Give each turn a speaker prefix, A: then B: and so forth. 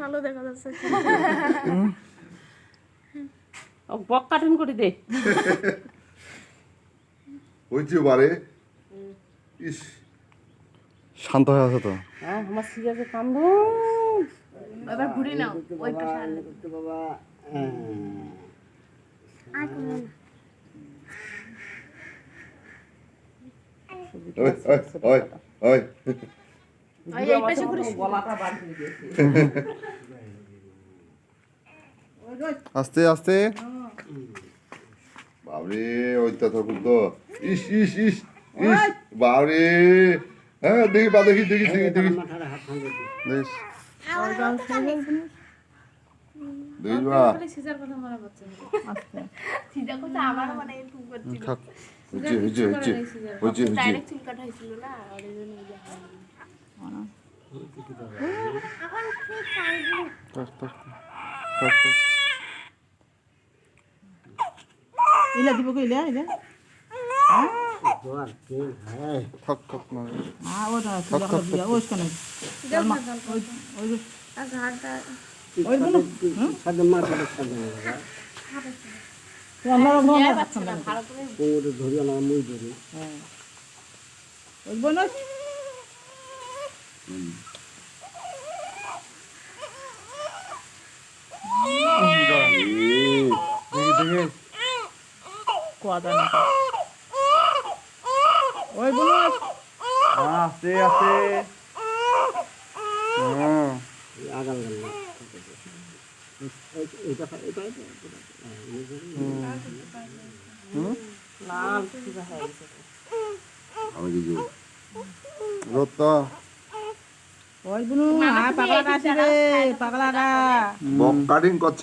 A: ভালো দেখা যাচ্ছে।
B: ও বক কাটুন করে দে।
C: হয়েছে বারে ইস।
D: শান্ত হয়ে আছে তো?
B: হ্যাঁ আমার সিরিয়াসে কামড়।
A: এবার ঘুরে নাও ওই পাশে আনলে।
C: ওই ওই ওই ওই
A: ওই।
D: আস্তে আস্তে।
C: বাবরে ওই তো ঠাকুর তো। ইস ইস ইস ইস বাবরে। হ্যাঁ দেখি পা দেখি দেখি দেখি দেখি।
D: বেশ
C: দেখি বা।
A: সিজার কথা পড়ছে সিজার কথা আমার এরকম করছিল
D: থাক।
C: হচ্ছে হচ্ছে হচ্ছে হচ্ছে হচ্ছে
E: ইলা দিব কি ইলা ইলা
D: থাক থাক
E: দিয়া কেন ওই ওই বলো আমরা আমরা
A: পাচ্ছে না ভালো করে
E: ওই বলো
D: দেখি দেখি
E: কোয়াদা না ওই বলো
D: হ্যাঁ, আস্তে আস্তে হ্যাঁ।
B: সুগা হয়ে গেছে
C: আমি কিছু
D: রোদ তো
E: ওই বলো হ্যাঁ পাগলাটা আছে রে পাগলাটা।
C: বক কাটিং করছ।